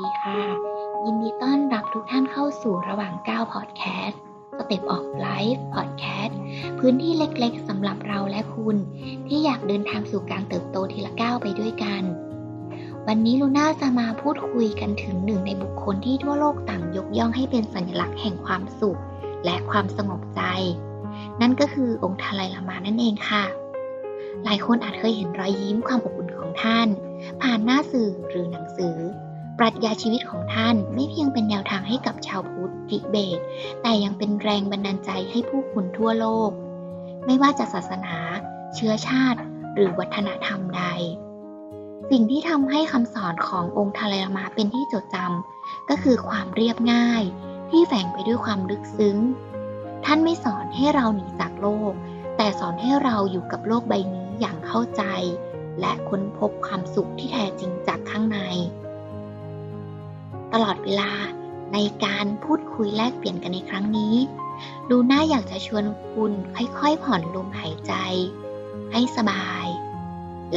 ดีค่ะ ยินดีต้อนรับทุกท่านเข้าสู่ระหว่างก้าวพอดแคสต์สเต็ปออกไลฟ์พอดแคสต์พื้นที่เล็กๆสำหรับเราและคุณ ที่อยากเดินทางสู่การเติบโตทีละก้าวไปด้วยกัน วันนี้ลูน่าจะมาพูดคุยกันถึงหนึ่งในบุคคลที่ทั่วโลกต่างยกย่องให้เป็นสัญลักษณ์แห่งความสุข และความสงบใจ นั่นก็คือองค์ทาไลลามานั่นเองค่ะ หลายคนอาจเคยเห็นรอยยิ้มความอบอุ่นของท่าน ผ่านหน้าสื่อหรือหนังสือ ปรัชญาชีวิตของท่านไม่เพียงเป็นแนวทางให้กับชาวพุทธทิเบต แต่ยังเป็นแรงบันดาลใจให้ผู้คนทั่วโลก ไม่ว่าจะศาสนา เชื้อชาติ หรือวัฒนธรรมใด สิ่งที่ทำให้คำสอนขององค์ทาลลามาเป็นที่จดจำก็คือความเรียบง่าย ที่แฝงไปด้วยความลึกซึ้ง ท่านไม่สอนให้เราหนีจากโลก แต่สอนให้เราอยู่กับโลกใบนี้อย่างเข้าใจ และค้นพบความสุขที่แท้จริงจากข้างใน ตลอดเวลาในการพูดคุยแลกเปลี่ยนกันในครั้งนี้ลูน่าอยากจะชวนคุณค่อยๆ ผ่อนลมหายใจ ให้สบาย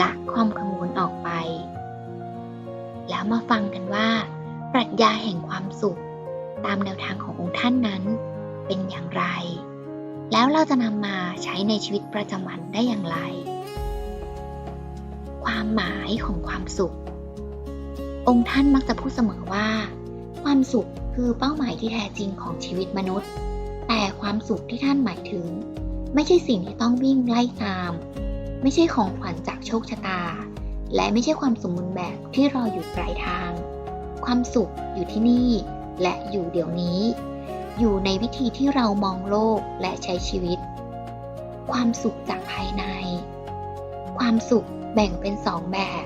ละความกังวลออกไป แล้วมาฟังกันว่า ปรัชญาแห่งความสุข ตามแนวทางขององค์ท่านนั้น เป็นอย่างไร แล้วเราจะนำมาใช้ในชีวิตประจำวันได้อย่างไร ความหมายของความสุข องค์ท่านมักจะพูดเสมอว่า ความสุขคือเป้าหมายที่แท้จริงของชีวิตมนุษย์ แต่ความสุขที่ท่านหมายถึง ไม่ใช่สิ่งที่ต้องวิ่งไล่ตาม ไม่ใช่ของขวัญจากโชคชะตา และไม่ใช่ความสมบูรณ์แบบที่รออยู่ปลายทาง ความสุขอยู่ที่นี่ และอยู่เดี๋ยวนี้ อยู่ในวิธีที่เรามองโลกและใช้ชีวิต ความสุขจากภายใน ความสุขแบ่งเป็นสองแบบ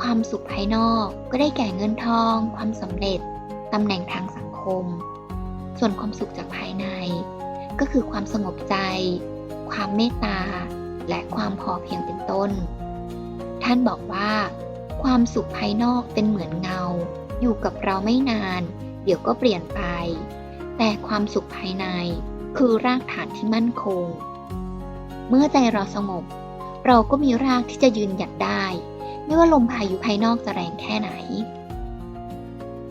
ความสุขภายนอกก็ได้แก่เงินทอง ความสำเร็จตำแหน่งทางสังคม ส่วนความสุขจากภายใน ก็คือความสงบใจ ความเมตตา และความพอเพียงเป็นต้น ท่านบอกว่า ความสุขภายนอกเป็นเหมือนเงา อยู่กับเราไม่นาน เดี๋ยวก็เปลี่ยนไป แต่ความสุขภายในคือรากฐานที่มั่นคง เมื่อใจเราสงบ เราก็มีรากที่จะยืนหยัดได้ ไม่ว่าลมพายุภายนอกจะแรงแค่ไหน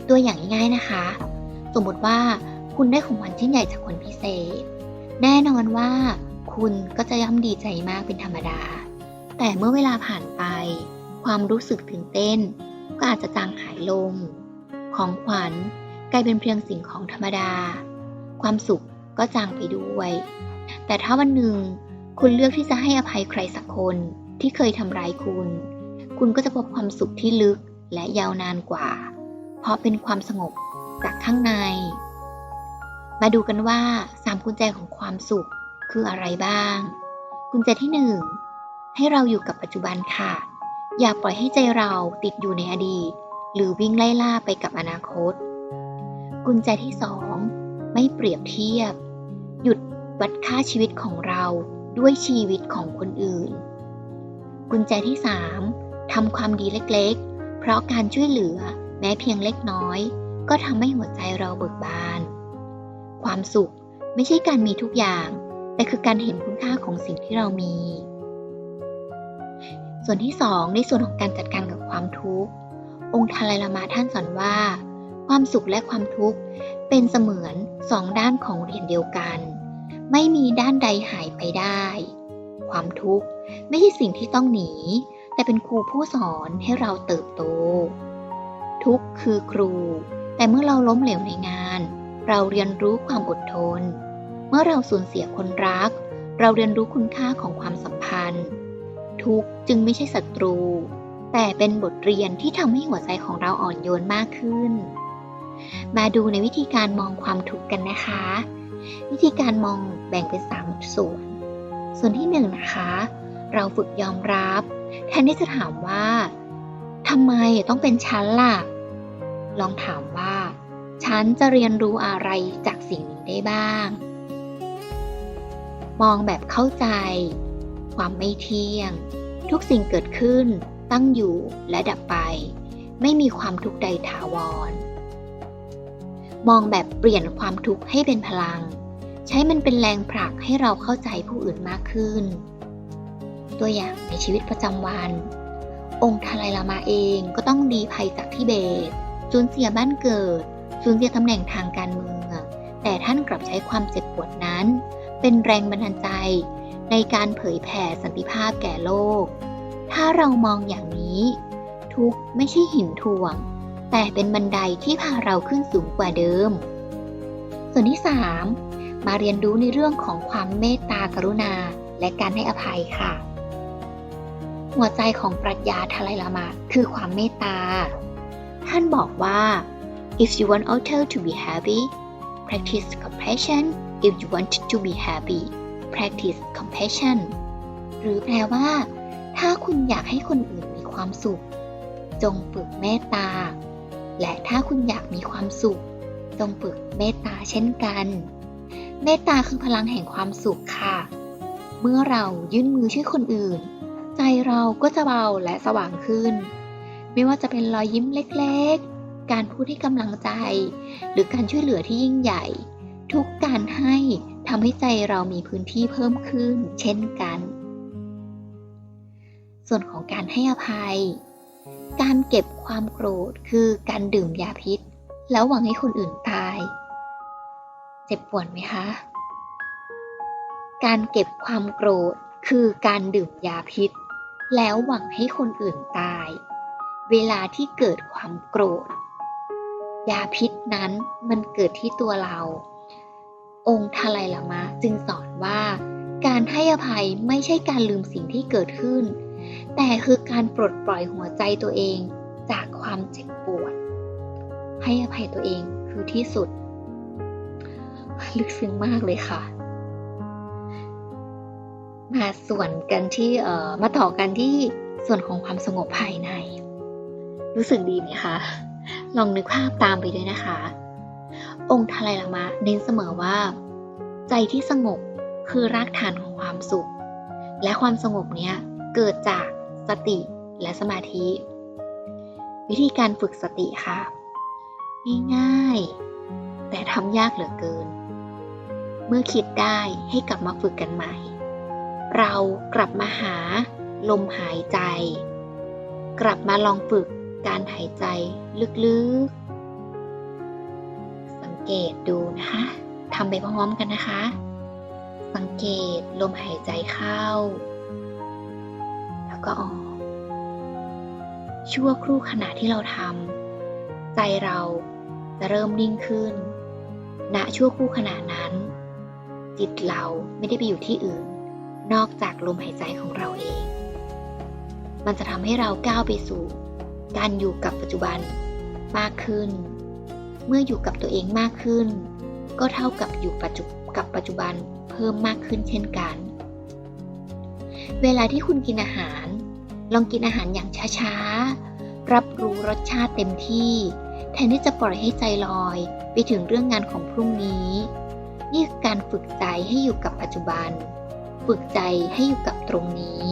ตัวอย่างง่ายๆนะคะ สมมติว่าคุณได้ของขวัญชิ้นใหญ่จากคนพิเศษ แน่นอนว่า คุณก็จะย่อมดีใจมากเป็นธรรมดา แต่เมื่อเวลาผ่านไป ความรู้สึกตื่นเต้น ก็อาจจะจางหายลง ของขวัญกลายเป็นเพียงสิ่งของธรรมดา ความสุขก็จางไปด้วย แต่ถ้าวันหนึ่งคุณเลือกที่จะให้อภัยใครสักคนที่เคยทำร้ายคุณ คุณก็จะพบความสุขที่ลึกและยาวนานกว่า เพราะเป็นความสงบจากข้างใน มาดูกันว่าสามกุญแจของความสุขคืออะไรบ้าง กุญแจที่หนึ่งให้เราอยู่กับปัจจุบันค่ะ อย่าปล่อยให้ใจเราติดอยู่ในอดีต หรือวิ่งไล่ล่าไปกับอนาคต กุญแจที่สองไม่เปรียบเทียบ หยุดวัดค่าชีวิตของเราด้วยชีวิตของคนอื่น กุญแจที่3 ทำความดีเล็กๆ เพราะการช่วยเหลือแม้เพียงเล็กน้อย ก็ทำให้หัวใจเราเบิกบาน ความสุขไม่ใช่การมีทุกอย่าง แต่คือการเห็นคุณค่าของสิ่งที่เรามี ส่วนที่2ในส่วนของการจัดการกับความทุกข์ องค์ทาไลลามาท่านสอนว่า ความสุขและความทุกข์เป็นเสมือนสองด้านของเหรียญเดียวกัน ไม่มีด้านใดหายไปได้ ความทุกข์ไม่ใช่สิ่งที่ต้องหนี แต่เป็นครูผู้สอนให้เราเติบโต ทุกคือครู แต่เมื่อเราล้มเหลวในงาน เราเรียนรู้ความอดทน เมื่อเราสูญเสียคนรัก เราเรียนรู้คุณค่าของความสัมพันธ์ ทุกจึงไม่ใช่ศัตรู แต่เป็นบทเรียนที่ทำให้หัวใจของเราอ่อนโยนมากขึ้น มาดูในวิธีการมองความทุกข์กันนะคะ วิธีการมองแบ่งเป็น3ส่วน ส่วนที่1นนะคะ เราฝึกยอมรับ แทนที่จะถามว่าทำไมต้องเป็นฉันล่ะ ลองถามว่า ฉันจะเรียนรู้อะไรจากสิ่งนี้ได้บ้าง มองแบบเข้าใจ ความไม่เที่ยง ทุกสิ่งเกิดขึ้น ตั้งอยู่และดับไป ไม่มีความทุกข์ใดถาวร มองแบบเปลี่ยนความทุกข์ให้เป็นพลัง ใช้มันเป็นแรงผลักให้เราเข้าใจผู้อื่นมากขึ้น ตัวอย่างในชีวิตประจำวัน องค์ทาไลลามาเองก็ต้องดีภัยจากทิเบตสูญเสียบ้านเกิดสูญเสียตำแหน่งทางการเมือง แต่ท่านกลับใช้ความเจ็บปวดนั้น เป็นแรงบันดาลใจ ในการเผยแผ่สันติภาพแก่โลก ถ้าเรามองอย่างนี้ ทุกไม่ใช่หินถ่วง แต่เป็นบันไดที่พาเราขึ้นสูงกว่าเดิม ส่วนที่ 3 มาเรียนรู้ในเรื่องของความเมตตากรุณาและการให้อภัยค่ะ หัวใจของปรัชญาทลาไลลามะคือความเมตตา ท่านบอกว่า if you want others to be happy practice compassion if you want to be happy practice compassion หรือแปลว่า ถ้าคุณอยากให้คนอื่นมีความสุข จงฝึกเมตตา และถ้าคุณอยากมีความสุข จงฝึกเมตตาเช่นกัน เมตตาคือพลังแห่งความสุขค่ะ เมื่อเรายื่นมือช่วยคนอื่น ใจเราก็จะเบาและสว่างขึ้น ไม่ว่าจะเป็นรอยยิ้มเล็กๆ การพูดให้กำลังใจ หรือการช่วยเหลือที่ยิ่งใหญ่ ทุกการให้ทำให้ใจเรามีพื้นที่เพิ่มขึ้น เช่นกัน ส่วนของการให้อภัย การเก็บความโกรธคือการดื่มยาพิษ แล้วหวังให้คนอื่นตาย เจ็บปวดไหมคะ การเก็บความโกรธคือการดื่มยาพิษ แล้วหวังให้คนอื่นตาย เวลาที่เกิดความโกรธ ยาพิษนั้นมันเกิดที่ตัวเรา องค์ทลาไลลามะจึงสอนว่าการให้อภัยไม่ใช่การลืมสิ่งที่เกิดขึ้น แต่คือการปลดปล่อยหัวใจตัวเองจากความเจ็บปวด ให้อภัยตัวเองคือที่สุด ลึกซึ้งมากเลยค่ะ มาส่วนกันที่เอ่อมาต่อกันที่ส่วนของความสงบภายใน รู้สึกดีไหมคะ ลองนึกภาพตามไปด้วยนะคะ องค์ทาไลลามะเน้นเสมอว่า ใจที่สงบคือรากฐานของความสุข และความสงบเนี้ยเกิดจากสติและสมาธิ วิธีการฝึกสติค่ะ ง่ายๆแต่ทำยากเหลือเกิน เมื่อคิดได้ให้กลับมาฝึกกันใหม่ เรากลับมาหาลมหายใจ กลับมาลองฝึกการหายใจลึกๆ สังเกตดูนะคะทำไปพร้อมๆกันนะคะ สังเกตลมหายใจเข้า แล้วก็ออก ชั่วครู่ขณะที่เราทำใจเราจะเริ่มนิ่งขึ้นณชั่วครู่ขณะนั้น จิตเราไม่ได้ไปอยู่ที่อื่น นอกจากลมหายใจของเราเอง มันจะทำให้เราก้าวไปสู่ การอยู่กับปัจจุบันมากขึ้น เมื่ออยู่กับตัวเองมากขึ้น ก็เท่ากับอยู่ปัจจุกับปัจจุบันเพิ่มมากขึ้นเช่นกัน เวลาที่คุณกินอาหาร ลองกินอาหารอย่างช้าๆ รับรู้รสชาติเต็มที่ แทนที่จะปล่อยให้ใจลอย ไปถึงเรื่องงานของพรุ่งนี้ นี่คือการฝึกใจให้อยู่กับปัจจุบัน ฝึกใจให้อยู่กับตรงนี้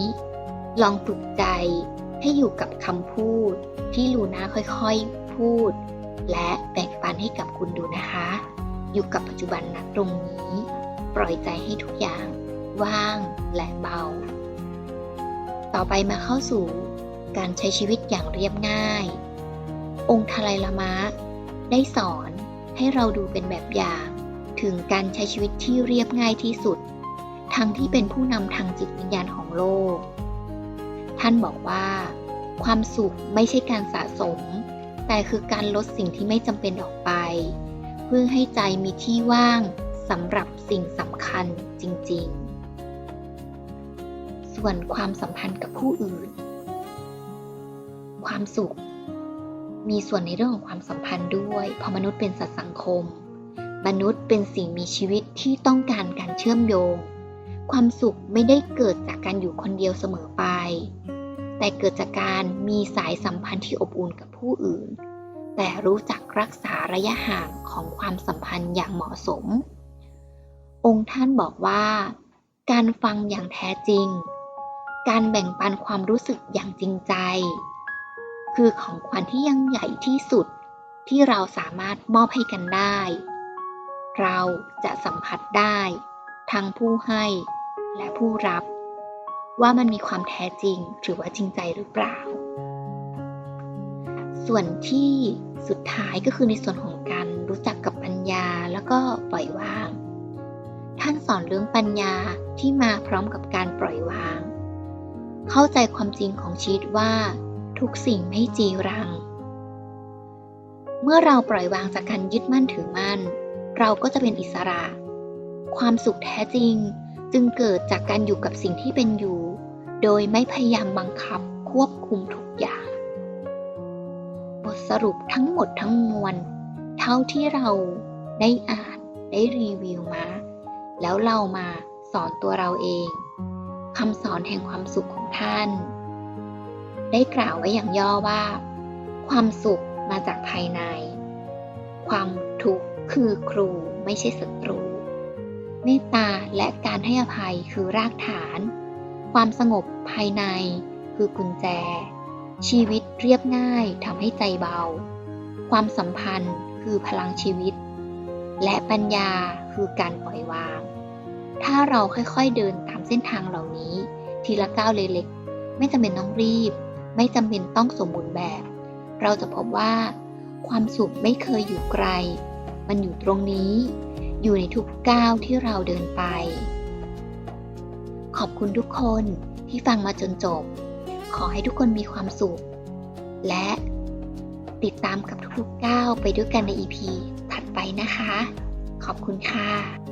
ลองฝึกใจให้อยู่กับคำพูด ที่ลูน่าค่อยๆพูด และแบ่งปันให้กับคุณดูนะคะ อยู่กับปัจจุบันณตรงนี้ ปล่อยใจให้ทุกอย่างว่างและเบา ต่อไปมาเข้าสู่การใช้ชีวิตอย่างเรียบง่าย องค์ทลาไลลามะ ได้สอนให้เราดูเป็นแบบอย่าง ถึงการใช้ชีวิตที่เรียบง่ายที่สุด ทั้งที่เป็นผู้นำทางจิตวิญญาณของโลก ท่านบอกว่า ความสุขไม่ใช่การสะสม แต่คือการลดสิ่งที่ไม่จำเป็นออกไป เพื่อให้ใจมีที่ว่างสำหรับสิ่งสำคัญจริง ๆ ส่วนความสัมพันธ์กับผู้อื่น ความสุข มีส่วนในเรื่องของความสัมพันธ์ด้วย เพราะมนุษย์เป็นสัตว์สังคม มนุษย์เป็นสิ่งมีชีวิตที่ต้องการการเชื่อมโยง ความสุขไม่ได้เกิดจากการอยู่คนเดียวเสมอไป แต่เกิดจากการมีสายสัมพันธ์ที่อบอุ่นกับผู้อื่น แต่รู้จักรักษาระยะห่างของความสัมพันธ์อย่างเหมาะสม องค์ท่านบอกว่า การฟังอย่างแท้จริง การแบ่งปันความรู้สึกอย่างจริงใจ คือของขวัญที่ยังใหญ่ที่สุดที่เราสามารถมอบให้กันได้ เราจะสัมผัสได้ ทั้งผู้ให้ และผู้รับ ว่ามันมีความแท้จริงหรือว่าจริงใจหรือเปล่า ส่วนที่สุดท้ายก็คือในส่วนของการรู้จักกับปัญญาแล้วก็ปล่อยวาง ท่านสอนเรื่องปัญญาที่มาพร้อมกับการปล่อยวาง เข้าใจความจริงของชีวิตว่า ทุกสิ่งไม่จีรัง เมื่อเราปล่อยวางจากการยึดมั่นถือมั่น เราก็จะเป็นอิสระ ความสุขแท้จริง จึงเกิดจากการอยู่กับสิ่งที่เป็นอยู่ โดยไม่พยายามบังคับควบคุมทุกอย่าง บทสรุปทั้งหมดทั้งมวล เท่าที่เราได้อ่านได้รีวิวมา แล้วเรามาสอนตัวเราเองคำสอนแห่งความสุขของท่าน ได้กล่าวไว้อย่างย่อว่า ความสุขมาจากภายใน ความทุกข์คือครูไม่ใช่ศัตรู เมตตาและการให้อภัยคือรากฐาน ความสงบภายในคือกุญแจ ชีวิตเรียบง่ายทำให้ใจเบา ความสัมพันธ์คือพลังชีวิต และปัญญาคือการปล่อยวาง ถ้าเราค่อยๆเดินตามเส้นทางเหล่านี้ ทีละก้าวเล็กๆ ไม่จำเป็นต้องรีบ ไม่จำเป็นต้องสมบูรณ์แบบ เราจะพบว่า ความสุขไม่เคยอยู่ไกล มันอยู่ตรงนี้ อยู่ในทุกก้าวที่เราเดินไป ขอบคุณทุกคนที่ฟังมาจนจบ ขอให้ทุกคนมีความสุข และติดตามกับทุกๆก้าวไปด้วยกันใน EP ถัดไปนะคะ ขอบคุณค่ะ